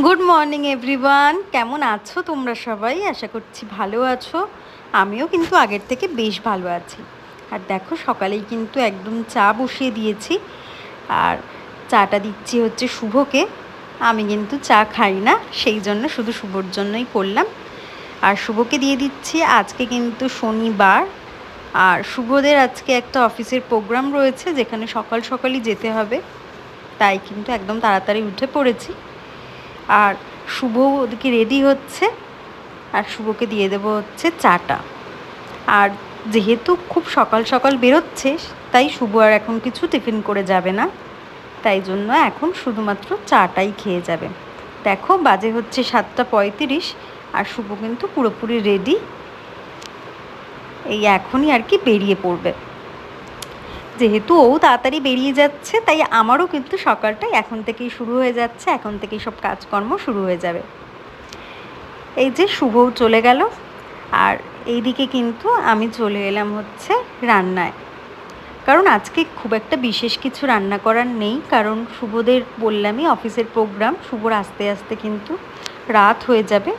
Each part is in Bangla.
গুড মর্নিং এভরিওয়ান কেমন আছো তোমরা সবাই? আশা করছি ভালো আছো। আমিও কিন্তু আগের থেকে বেশ ভালো আছি। আর দেখো, সকালেই কিন্তু একদম চা বসিয়ে দিয়েছি। আর চাটা দিচ্ছি হচ্ছে শুভকে। আমি কিন্তু চা খাই না, সেই জন্য শুধু শুভর জন্যই করলাম। আর শুভকে দিয়ে দিচ্ছি আজকে কিন্তু শনিবার। আর শুভদের আজকে একটা অফিসের প্রোগ্রাম রয়েছে, যেখানে সকাল সকালই যেতে হবে। তাই কিন্তু একদম তাড়াতাড়ি উঠে পড়েছি। আর শুভ ওদিকে রেডি হচ্ছে। আর শুভকে দিয়ে দেবো হচ্ছে চাটা। আর যেহেতু খুব সকাল সকাল বেরোচ্ছে, তাই শুভ আর এখন কিছু টিফিন করে যাবে না। তাই জন্য এখন শুধুমাত্র চাটাই খেয়ে যাবে। দেখো বাজে হচ্ছে সাতটা পঁয়ত্রিশ, আর শুভ কিন্তু পুরোপুরি রেডি এই এখনই আর কি বেরিয়ে পড়বে। যেহেতু ও তাড়াতাড়ি বেরিয়ে যাচ্ছে, তাই আমারও কিন্তু সকালটাই এখন থেকেই শুরু হয়ে যাচ্ছে, এখন থেকেই সব কাজকর্ম শুরু হয়ে যাবে। এই যে শুভও চলে গেল, আর এইদিকে কিন্তু আমি চলে এলাম হচ্ছে রান্নায়। কারণ আজকে খুব একটা বিশেষ কিছু রান্না করার নেই, কারণ শুভদের বললামই অফিসের প্রোগ্রাম, শুভর আস্তে আস্তে কিন্তু রাত হয়ে যাবে।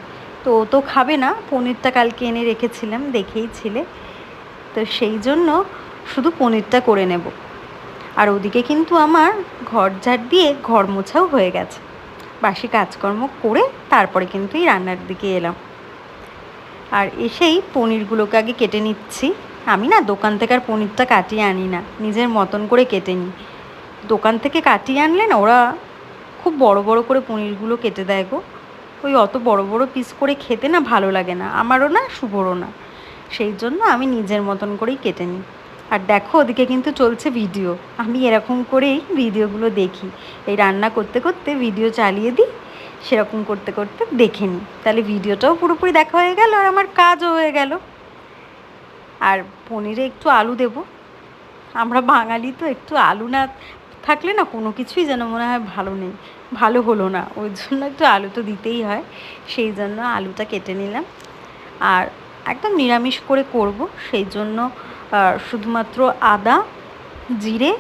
তো ও তো খাবে না, পনিরটা কালকে এনে রেখেছিলাম, দেখেই ছিলে। তো সেই জন্য শুধু পনিরটা করে নেব। আর ওদিকে কিন্তু আমার ঘর ঝাড় দিয়ে ঘর মোছাও হয়ে গেছে। বাসি কাজকর্ম করে তারপরে কিন্তু এই রান্নার দিকে এলাম। আর এসেই পনিরগুলোকে আগে কেটে নিচ্ছি। আমি না দোকান থেকে আর পনিরটা কাটিয়ে আনি না, নিজের মতন করে কেটে নিই। দোকান থেকে কাটিয়ে আনলে না ওরা খুব বড় বড় করে পনিরগুলো কেটে দেয় গো। ওই অত বড় বড় পিস করে খেতে না ভালো লাগে না, আমারও না শুভরও না। সেই জন্য আমি নিজের মতন করেই কেটে নিই। আর দেখো ওদিকে কিন্তু চলছে ভিডিও আমি এরকম করেই ভিডিওগুলো দেখি। এই রান্না করতে করতে ভিডিও চালিয়ে দিই, সেরকম করতে করতে দেখে নিই। তাহলে ভিডিওটাও পুরোপুরি দেখা হয়ে গেল আর আমার কাজও হয়ে গেল। আর পনিরে একটু আলু দেব। আমরা বাঙালি তো একটু আলু না থাকলে না কোনো কিছুই যেন মনে হয় ভালো নেই। ভালো হলো না। ওই জন্য একটু আলু তো দিতেই হয়। সেই জন্য আলুটা কেটে নিলাম। আর একদম নিরামিষ করে করব। সেই জন্য শুধুমাত্র আদা, জিরে,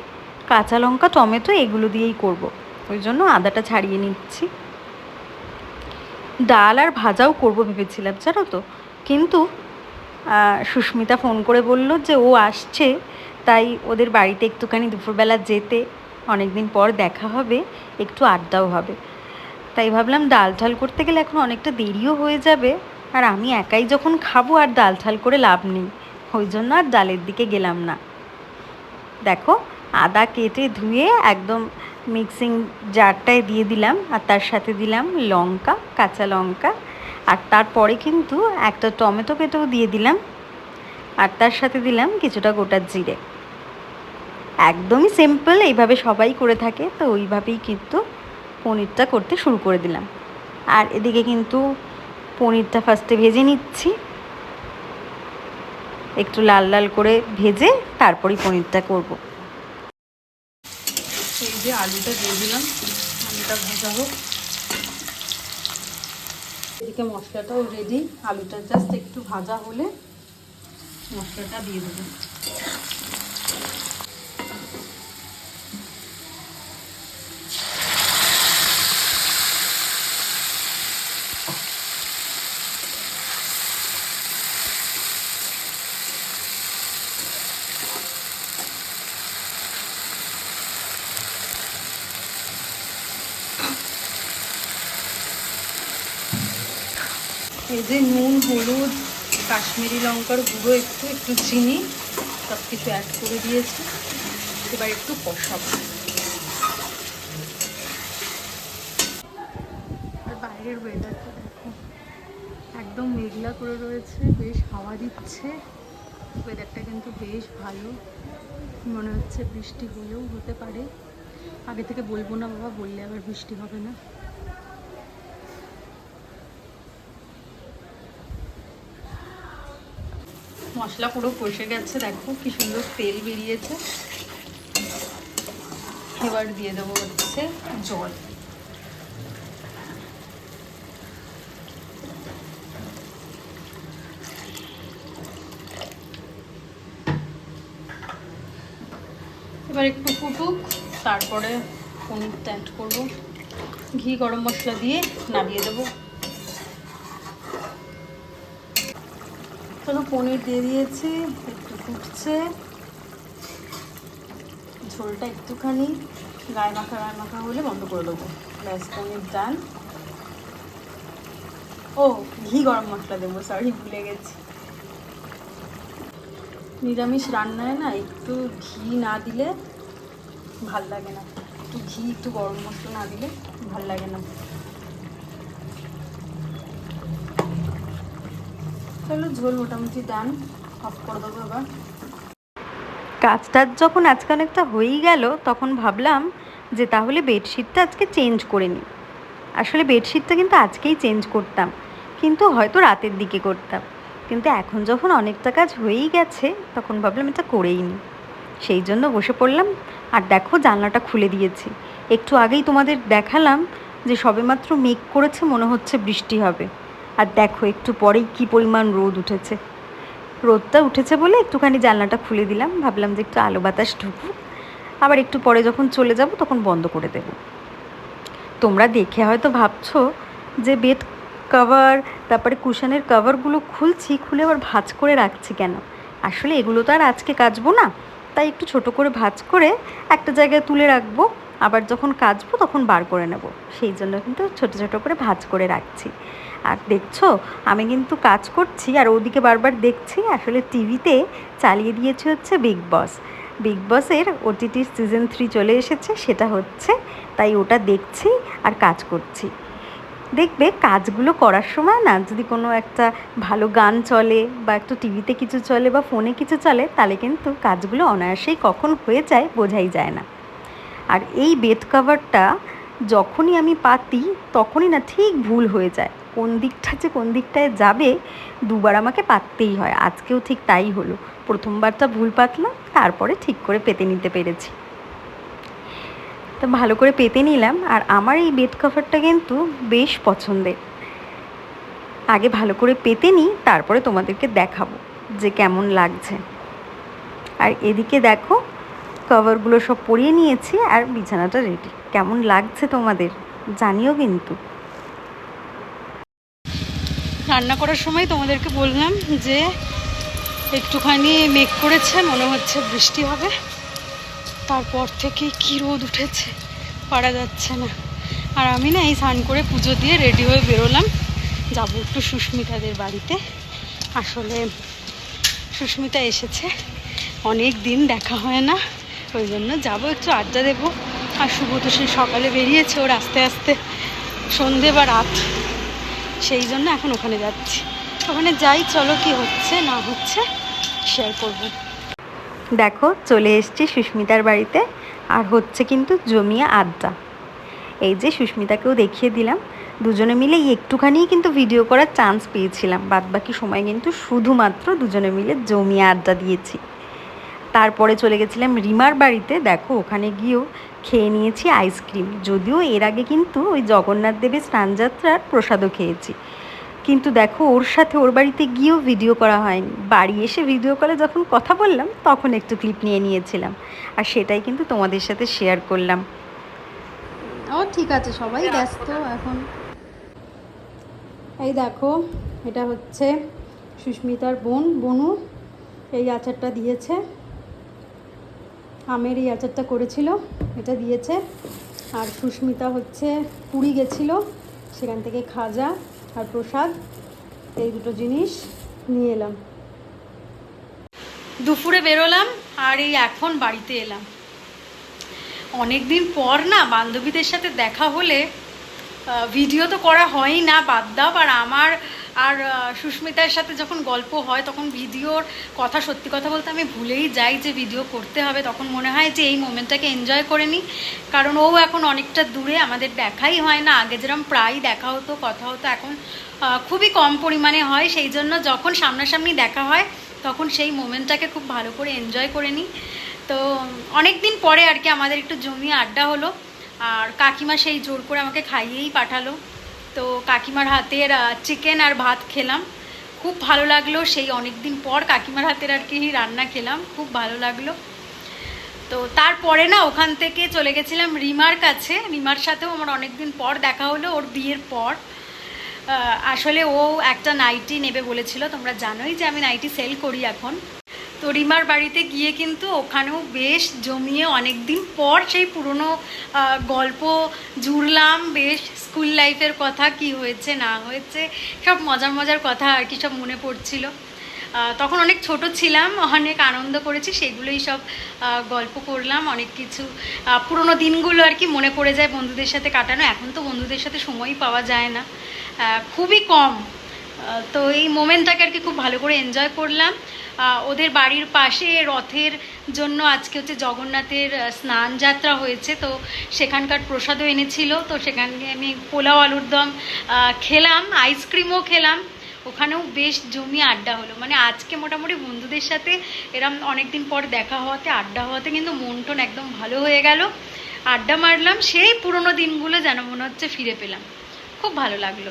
কাঁচা লঙ্কা, টমেটো এগুলো দিয়েই করব। ওই জন্য আদাটা ছাড়িয়ে নিচ্ছি। ডাল আর ভাজাও করব ভেবেছিলাম, জানো তো? কিন্তু সুস্মিতা ফোন করে বলল যে ও আসছে, তাই ওদের বাড়িতে একটুখানি দুপুরবেলা যেতে অনেক দিন পর দেখা হবে, একটু আড্ডাও হবে। তাই ভাবলাম ডাল ঠাল করতে গেলে এখন অনেকটা দেরিও হয়ে যাবে, আর আমি একাই যখন খাব আর ডাল ঠাল করে লাভ নেই। ওই জন্য আর ডালের দিকে গেলাম না। দেখো, আদা কেটে ধুয়ে একদম মিক্সিং জারটায় দিয়ে দিলাম, আর তার সাথে দিলাম লঙ্কা, কাঁচা লঙ্কা। আর তারপরে কিন্তু একটা টমেটো কেটেও দিয়ে দিলাম, আর তার সাথে দিলাম কিছুটা গোটা জিরে। একদমই সিম্পল এইভাবে সবাই করে থাকে, তো ওইভাবেই কিন্তু পনিরটা করতে শুরু করে দিলাম। আর এদিকে কিন্তু পনিরটা ফার্স্টে ভেজে নিচ্ছি। একটু লাল লাল করে ভেজে তারপরেই পনিরটা করব। এই যে আলুটা দিয়ে দিলাম, আলুটা ভাজা হোক। এদিকে মশলাটাও রেডি আলুটা জাস্ট একটু ভাজা হলে মশলাটা দিয়ে দেবো। এই যে নুন, হলুদ, কাশ্মীরি লঙ্কার গুঁড়ো, একটু একটু চিনি সব কিছু অ্যাড করে দিয়েছি। এবার একটু কষাবো। আর বাইরের ওয়েদারটা দেখো। একদম মেঘলা করে রয়েছে, বেশ হাওয়া দিচ্ছে। ওয়েদারটা কিন্তু বেশ ভালো। মনে হচ্ছে বৃষ্টি হলেও হতে পারে। আগে থেকে বলব না বাবা, বললে আবার বৃষ্টি হবে না। মশলা পুরো কষে গেছে, দেখো কি সুন্দর তেল বেরিয়েছে। এবার দিয়ে দেবো হচ্ছে জল। এবার একটু ফুটুক, তারপরে পনিরটা অ্যাড করব। ঘি গরম মশলা দিয়ে নামিয়ে দেবো। চলো পনির দিয়ে দিয়েছি, একটু ফুটছে। ঝোলটা একটুখানি গায়ে মাখা গায়ে মাখা হলে বন্ধ করে দেবো। ব্যাস, পনির ডাল ও, ঘি গরম মশলা দেবো সরি ভুলে গেছি। নিরামিষ রান্নায় না একটু ঘি না দিলে ভালো লাগে না। একটু ঘি, একটু গরম মশলা না দিলে ভালো লাগে না। চলো ঝোল মোটামুটি ডান। অফ করে দেবো এবার। যখন আজকে অনেকটা হয়েই গেল, তখন ভাবলাম যে তাহলে বেডশিটটা আজকে চেঞ্জ করে নিই। আসলে বেডশিটটা কিন্তু আজকেই চেঞ্জ করতাম, কিন্তু হয়তো রাতের দিকে করতাম। কিন্তু এখন যখন অনেকটা কাজ হয়েই গেছে, তখন ভাবলাম এটা করেই নিই। সেই জন্য বসে পড়লাম, আর দেখো জানলাটা খুলে দিয়েছি। একটু আগেই তোমাদের দেখালাম যে সবেমাত্র মেঘ করেছে, মনে হচ্ছে বৃষ্টি হবে। আর দেখো, একটু পরেই কি পরিমাণ রোদ উঠেছে। রোদটা উঠেছে বলে একটুখানি জানলাটা খুলে দিলাম, ভাবলাম যে একটু আলো বাতাস ঢুকুক আবার একটু পরে যখন চলে যাব তখন বন্ধ করে দেব। তোমরা দেখে হয়তো ভাবছ যে বেড কভার, তারপরে কুশনের কভারগুলো খুলছি, খুলে আবার ভাঁজ করে রাখছি কেন? আসলে এগুলো তো আর আজকে কাচবো না। তাই একটু ছোট করে ভাঁজ করে একটা জায়গায় তুলে রাখব। আবার যখন কাচবো তখন বার করে নেব। সেই জন্য কিন্তু ছোট ছোট করে ভাঁজ করে রাখছি। আর দেখছ, আমি কিন্তু কাজ করছি আর ওদিকে বারবার দেখছি, আসলে টিভিতে চালিয়ে দিয়েছে হচ্ছে বিগ বস বিগ বসের ওটিটি সিজন থ্রি চলে এসেছে, সেটা হচ্ছে তাই ওটা দেখছি আর কাজ করছি। দেখবে কাজগুলো করার সময় না যদি কোনো একটা ভালো গান চলে বা একটু টিভিতে কিছু চলে বা ফোনে কিছু চলে, তাহলে কিন্তু কাজগুলো অনায়াসেই কখন হয়ে যায় বোঝাই যায় না। আর এই বেড কভারটা যখনই আমি পাতি, তখনই না ঠিক ভুল হয়ে যায়। কোন দিকটা যে কোন দিকটায় যাবে দুবার আমাকে পাততেই হয়। আজকেও ঠিক তাই হলো। প্রথমবারটা ভুল পাতলাম, তারপরে ঠিক করে পেতে নিতে পেরেছি। তো ভালো করে পেতে নিলাম, আর আমার এই বেড কভারটা কিন্তু বেশ পছন্দের। আগে ভালো করে পেতে নিই, তারপরে তোমাদেরকে দেখাবো যে কেমন লাগছে। আর এদিকে দেখো কভারগুলো সব পরিয়ে নিয়েছি, আর বিছানাটা রেডি কেমন লাগছে তোমাদের জানিও কিন্তু। রান্না করার সময় তোমাদেরকে বললাম যে একটুখানি মেঘ করেছে, মনে হচ্ছে বৃষ্টি হবে। তারপর থেকে কী রোদ উঠেছে, পারা যাচ্ছে না। আর আমি না এই স্নান করে পুজো দিয়ে রেডি হয়ে বেরোলাম। যাব একটু সুস্মিতাদের বাড়িতে। আসলে সুস্মিতা এসেছে। অনেক দিন দেখা হয় না, ওই জন্য যাব একটু আড্ডা দেবো। আর শুভ তো সেই সকালে বেরিয়েছে, ওর আস্তে আস্তে সন্ধে বা রাত সেই জন্য এখন ওখানে যাচ্ছি। ওখানে যাই, চলো কি হচ্ছে, না হচ্ছে শেয়ার করব। দেখো, চলে এসছি সুস্মিতার বাড়িতে, আর হচ্ছে কিন্তু জমিয়া আড্ডা। এই যে সুস্মিতাকেও দেখিয়ে দিলাম, দুজনে মিলে একটুখানিই কিন্তু ভিডিও করার চান্স পেয়েছিলাম। বাদ বাকি সময় কিন্তু শুধুমাত্র দুজনে মিলে জমিয়া আড্ডা দিয়েছি। তারপরে চলে গেছিলাম রিমার বাড়িতে। দেখো, ওখানে গিয়েও খেয়ে নিয়েছি আইসক্রিম। যদিও এর আগে কিন্তু ওই জগন্নাথ দেবের স্নানযাত্রার প্রসাদও খেয়েছি। কিন্তু দেখো, ওর সাথে ওর বাড়িতে গিয়েও ভিডিও করা হয়নি। বাড়ি এসে ভিডিও কলে যখন কথা বললাম, তখন একটু ক্লিপ নিয়ে নিয়েছিলাম। আর সেটাই কিন্তু তোমাদের সাথে শেয়ার করলাম। ও, ঠিক আছে, সবাই ব্যস্ত এখন। এই দেখো, এটা হচ্ছে সুস্মিতার বোন, বনু। এই আচারটা দিয়েছে। আমের এই আচারটা করেছিল, এটা দিয়েছে। আর সুস্মিতা হচ্ছে পুরী গেছিল, সেখান থেকে খাজা আর প্রসাদ, এই দুটো জিনিস নিয়ে এলাম। দুপুরে বেরোলাম আর এই এখন বাড়িতে এলাম। অনেক দিন পর না বান্ধবীদের সাথে দেখা হলে ভিডিও তো করা হয়ই না, বাদ দাও। আর আমার আর সুস্মিতার সাথে যখন গল্প হয়, তখন ভিডিওর কথা সত্যি কথা বলতে আমি ভুলেই যাই যে ভিডিও করতে হবে। তখন মনে হয় যে এই মোমেন্টটাকে এনজয় করে নিই। কারণ ও এখন অনেকটা দূরে, আমাদের দেখাই হয় না। আগে যেরকম প্রায় দেখা হতো, কথা হতো, এখন খুবই কম পরিমাণে হয়। সেই জন্য যখন সামনাসামনি দেখা হয়, তখন সেই মোমেন্টটাকে খুব ভালো করে এনজয় করে নিই। তো অনেক দিন পরে আর কি আমাদের একটু জমিয়ে আড্ডা হলো। আর কাকিমা সেই জোর করে আমাকে খাইয়েই পাঠালো। তো কাকিমার হাতের চিকেন আর ভাত খেলাম। খুব ভালো লাগল, সেই অনেক দিন পর কাকিমার হাতের আর কি রান্না খেলাম, খুব ভালো লাগল। তো তারপরে না, ওখান থেকে চলে গেছিলাম রিমার কাছে। রিমার সাথেও আমার অনেকদিন পর দেখা হলো, ওর বিয়ের পর। আসলে ও একটা নাইটি নেবে বলেছিল, তোমরা জানোই যে আমি নাইটি সেল করি এখন। তো রিমার বাড়িতে গিয়ে কিন্তু ওখানেও বেশ জমিয়ে অনেক দিন পর সেই পুরনো গল্প জুড়লাম, বেশ স্কুল লাইফের কথা, কি হয়েছে, না হয়েছে, সব মজার মজার কথা আর কি সব মনে পড়ছিল। তখন অনেক ছোট ছিলাম, অনেক আনন্দ করেছি, সেগুলোই সব গল্প করলাম, অনেক কিছু। পুরোনো দিনগুলো আর কি মনে পড়ে যায় বন্ধুদের সাথে কাটানো, এখন তো বন্ধুদের সাথে সময়ই পাওয়া যায় না। খুবই কম। তো এই মোমেন্টটাকে আর কি খুব ভালো করে এনজয় করলাম। ওদের বাড়ির পাশে রথের জন্য আজকে হচ্ছে জগন্নাথের স্নান যাত্রা হয়েছে। তো সেখানকার প্রসাদও এনেছিল। তো সেখানে আমি পোলাও আলুর দম খেলাম আইসক্রিমও খেলাম। ওখানেও বেশ জমি আড্ডা হলো। মানে আজকে মোটামুটি বন্ধুদের সাথে এরম অনেকদিন পর দেখা হওয়াতে, আড্ডা হওয়াতে কিন্তু মন টন একদম ভালো হয়ে গেল। আড্ডা মারলাম, সেই পুরনো দিনগুলো যেন মনে হচ্ছে ফিরে পেলাম। খুব ভালো লাগল।